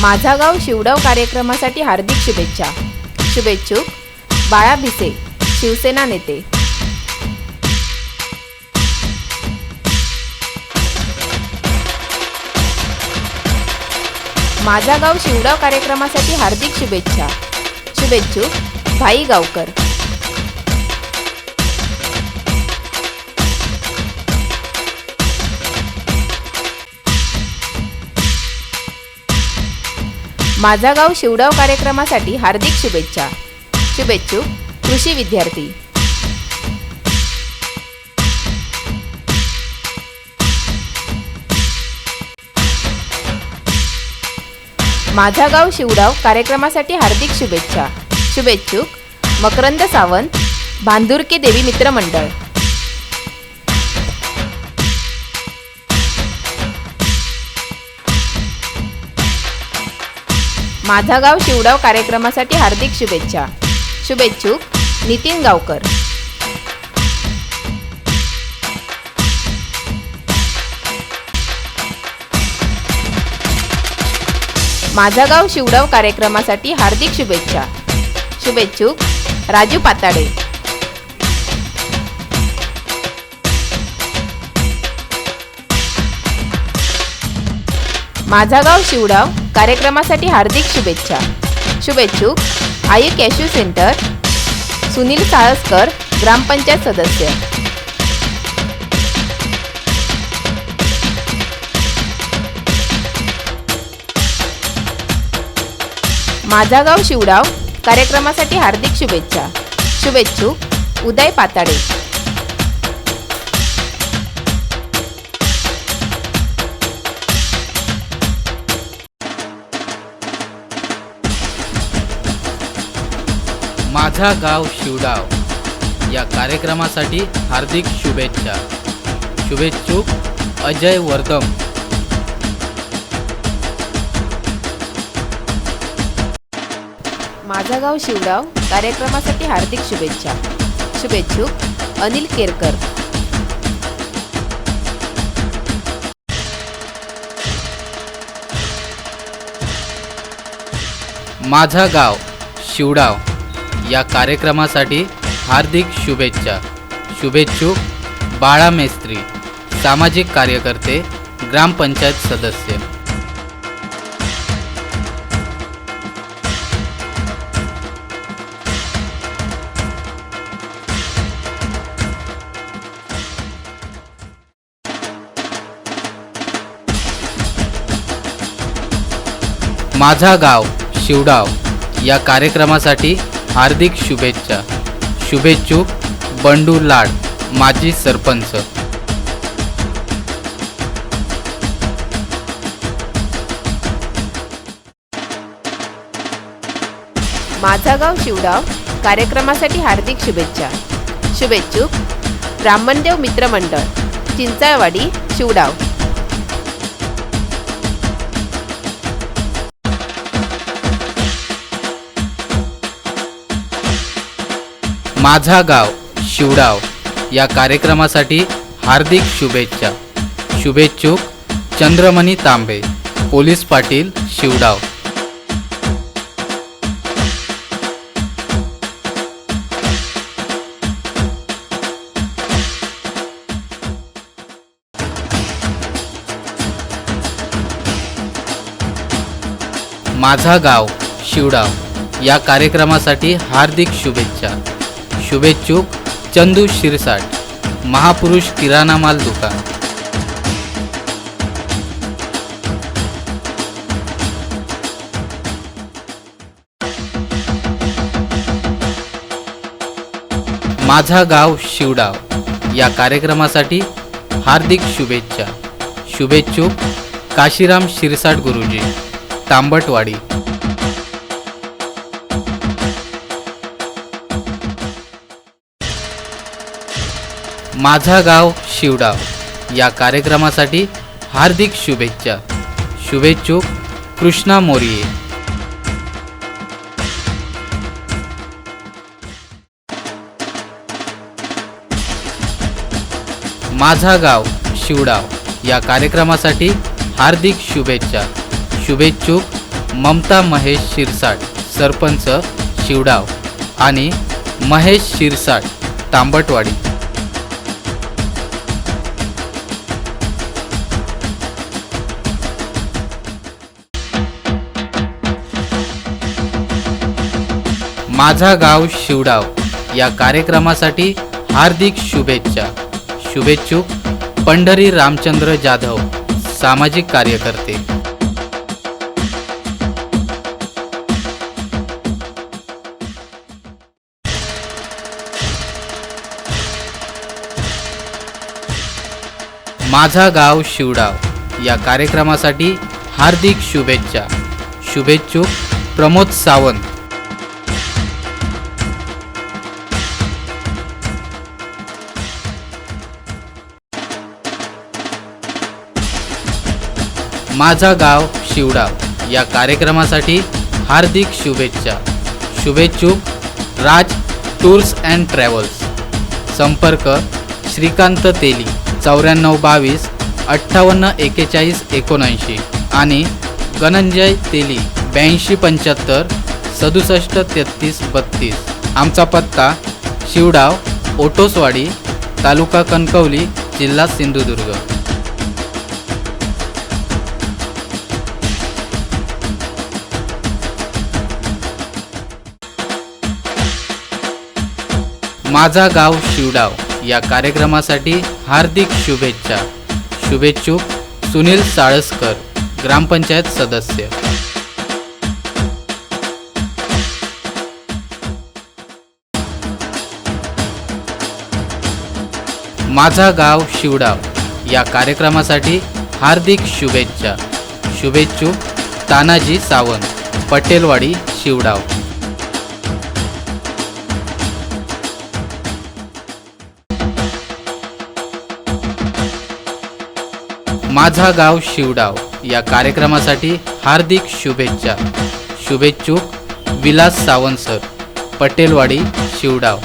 माझा गाव शिवडाव कार्यक्रमासाठी हार्दिक शुभेच्छा. शुभेच्छुक बाळा भिसे शिवसेना नेते. माझा गाव शिवडाव कार्यक्रमासाठी हार्दिक शुभेच्छा. शुभेच्छुक भाई गावकर. माझा गाव शिवडाव कार्यक्रमासाठी हार्दिक शुभेच्छा. शुभेच्छुक कृषी विद्यार्थी. माझा गाव शिवडाव कार्यक्रमासाठी हार्दिक शुभेच्छा. शुभेच्छुक मकरंद सावंत भांदुरके देवी मित्रमंडळ माझा गाव शिवडाव कार्यक्रमासाठी हार्दिक शुभेच्छा. शुभेच्छुक नितीन गावकर. माझा गाव शिवडाव कार्यक्रमासाठी हार्दिक शुभेच्छा. शुभेच्छुक राजू पाताडे. माझा गाव शिवडाव कार्यक्रमासाठी हार्दिक शुभेच्छा. शुभेच्छुक आई कॅश्यू सेंटर सुनील साळसकर ग्रामपंचायत सदस्य. माझा गाव शिवडाव कार्यक्रमासाठी हार्दिक शुभेच्छा. शुभेच्छुक उदय पाताडे. माझा गाव शिवडाव या कार्यक्रमासाठी हार्दिक शुभेच्छा. शुभेच्छुक अजय वर्धम. माझा गाव शिवडाव कार्यक्रमासाठी हार्दिक शुभेच्छा. शुभेच्छुक अनिल केरकर. माझा गाव शिवडाव या कार्यक्रमासाठी हार्दिक शुभेच्छा. शुभेच्छुक बाळा मेस्त्री सामाजिक कार्यकर्ते ग्रामपंचायत सदस्य. माझा गाव शिवडाव. या कार्यक्रमासाठी हार्दिक शुभेच्छा. शुभेच्छुक बंडू लाड माजी सरपंच. माझा गाव शिवडाव कार्यक्रमासाठी हार्दिक शुभेच्छा. शुभेच्छुक ब्राह्मणदेव मित्रमंडळ चिंचाळवाडी शिवडाव माझा गाव शिवडाव या कार्यक्रमासाठी हार्दिक शुभेच्छा. शुभेच्छुक चंद्रमणी तांबे पोलीस पाटील शिवडाव माझा गाव शिवडाव या कार्यक्रमासाठी हार्दिक शुभेच्छा. शुभेच्छुक चंदू शिरसाट महापुरुष किराणा माल दुकान. माझा गाव शिवडाव. या कार्यक्रमासाठी हार्दिक शुभेच्छा. शुभेच्छुक काशीराम शिरसाट गुरुजी तांबटवाडी. माझा गाव शिवडाव. या कार्यक्रमासाठी हार्दिक शुभेच्छा. शुभेच्छुक कृष्णा मोरिये. माझा गाव शिवडाव. या कार्यक्रमासाठी हार्दिक शुभेच्छा. शुभेच्छुक ममता महेश शिरसाट सरपंच शिवडाव आणि महेश शिरसाट तांबटवाडी. माझा गाव शिवडाव. या कार्यक्रमासाठी हार्दिक शुभेच्छा. शुभेच्छुक पंढरी रामचंद्र जाधव सामाजिक कार्यकर्ते. माझा गाव शिवडाव. या कार्यक्रमासाठी हार्दिक शुभेच्छा. शुभेच्छुक प्रमोद सावंत माझा गाव शिवडाव या कार्यक्रमासाठी हार्दिक शुभेच्छा. शुभेच्छुक राज टूर्स अँड ट्रॅव्हल्स. संपर्क श्रीकांत तेली चौऱ्याण्णव बावीस अठ्ठावन्न एकेचाळीस एकोणऐंशी आणि गणंजय तेली ब्याऐंशी पंच्याहत्तर सदुसष्ट तेहतीस बत्तीस. आमचा पत्ता शिवडाव ओटोसवाडी तालुका कणकवली जिल्हा सिंधुदुर्ग. माझा गाव शिवडाव. या कार्यक्रमासाठी हार्दिक शुभेच्छा. शुभेच्छुक सुनील साळसकर ग्रामपंचायत सदस्य. माझा गाव शिवडाव. या कार्यक्रमासाठी हार्दिक शुभेच्छा. शुभेच्छुक तानाजी सावंत पटेलवाडी शिवडाव. माझा गाव शिवडाव. या कार्यक्रमासाठी हार्दिक शुभेच्छा. शुभेच्छुक विलास सावंत सर. पटेलवाडी शिवडाव.